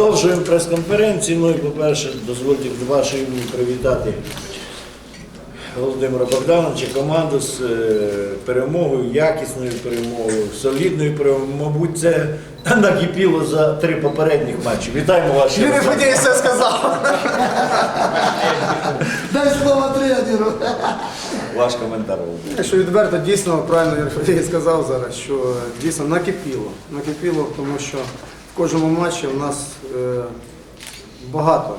Продовжуємо прес-конференцію. Ну і, по-перше, дозвольте вашої імені привітати Володимира Богдановича, команду з е, перемогою, якісною перемогою, солідною перемогою. Мабуть, це накипіло за три попередніх матчі. Вітаємо вас. Юрій раз. Все сказав. Дай слово тренеру. Ваш коментар. Якщо відверто, дійсно правильно Юрій Федєй сказав зараз, що дійсно накипіло. Накипіло, тому що в кожному матчі у нас е, багато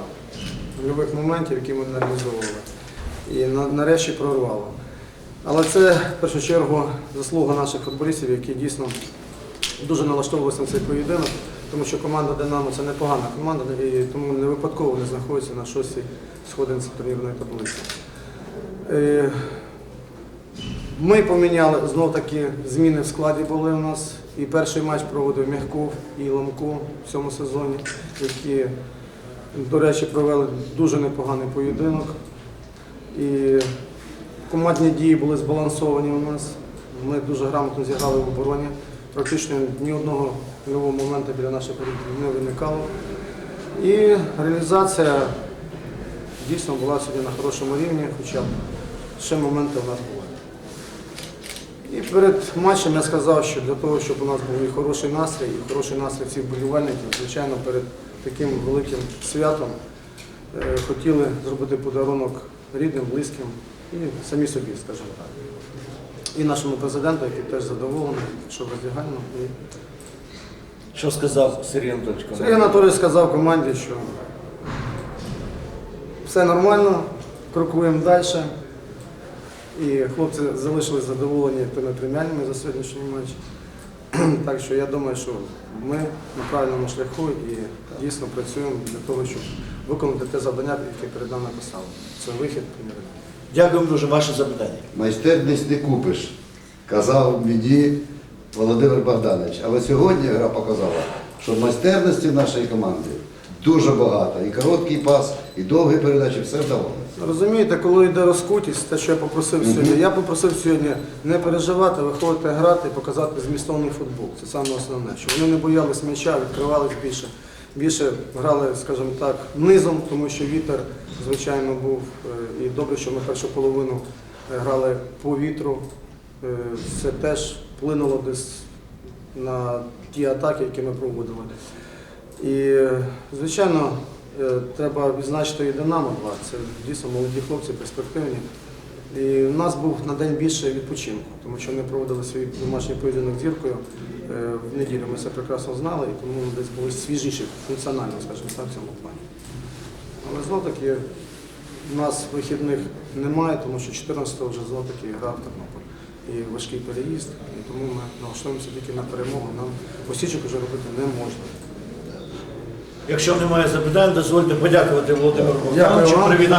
нульових моментів, які ми не реалізовували. І нарешті прорвало. Але це в першу чергу заслуга наших футболістів, які дійсно дуже налаштовувалися на цей поєдинок, тому що команда Динамо це непогана команда, і тому не випадково не знаходиться на шостій сходинці турнірної таблиці. Ми поміняли знов таки зміни в складі були у нас. І перший матч проводив Мягков і Ламко в цьому сезоні, які, до речі, провели дуже непоганий поєдинок. І командні дії були збалансовані у нас. Ми дуже грамотно зіграли в обороні. Практично ні одного нового моменту біля наших не виникало. І реалізація дійсно була сьогодні на хорошому рівні, хоча б ще моменти у нас були. І перед матчем я сказав, що для того, щоб у нас був і хороший настрій, і хороший настрій всіх вболівальників, звичайно, перед таким великим святом е, хотіли зробити подарунок рідним, близьким і самі собі, скажімо так. І нашому президенту, який теж задоволений, що роздягально. І Що сказав Сергій Анатольович? Сергій Анатолійович сказав команді, що все нормально, крокуємо далі. І хлопці залишились задоволені тими преміальними за сьогоднішній матч. Так що я думаю, що ми на правильному шляху і дійсно працюємо для того, щоб виконати те завдання, яке перед нами писали. Це вихід прем'єр. Дякуємо дуже ваше запитання. Майстерність не купиш, казав мені Володимир Богданович. Але сьогодні гра показала, що майстерності нашої команди дуже багато. І короткий пас, і довгі передачі, все вдавалося. Розумієте, коли йде розкутість, те, що я попросив сьогодні, я попросив сьогодні не переживати, виходити грати і показати змістовний футбол. Це саме основне, що вони не боялись м'яча, відкривались більше. Більше грали, скажімо так, низом, тому що вітер, звичайно, був. е, І добре, що ми першу половину е, грали по вітру. Е, Це теж вплинуло десь на ті атаки, які ми проводили. І, звичайно, е, треба відзначити і Динамо 2. Це дійсно молоді хлопці, перспективні. І у нас був на день більше відпочинку, тому що ми проводили свій домашній поєдинок зіркою е, в неділю. Ми це прекрасно знали, і тому десь були свіжіші функціонально, скажімо так, в цьому плані. Але знов таки у нас вихідних немає, тому що 14-го вже знов таки грав Тернопіль. І важкий переїзд, і тому ми налаштуємося тільки на перемогу. Нам посічок вже робити не можна. Якщо немає запитань, дозвольте подякувати Володимиру Богдановичу. Привітати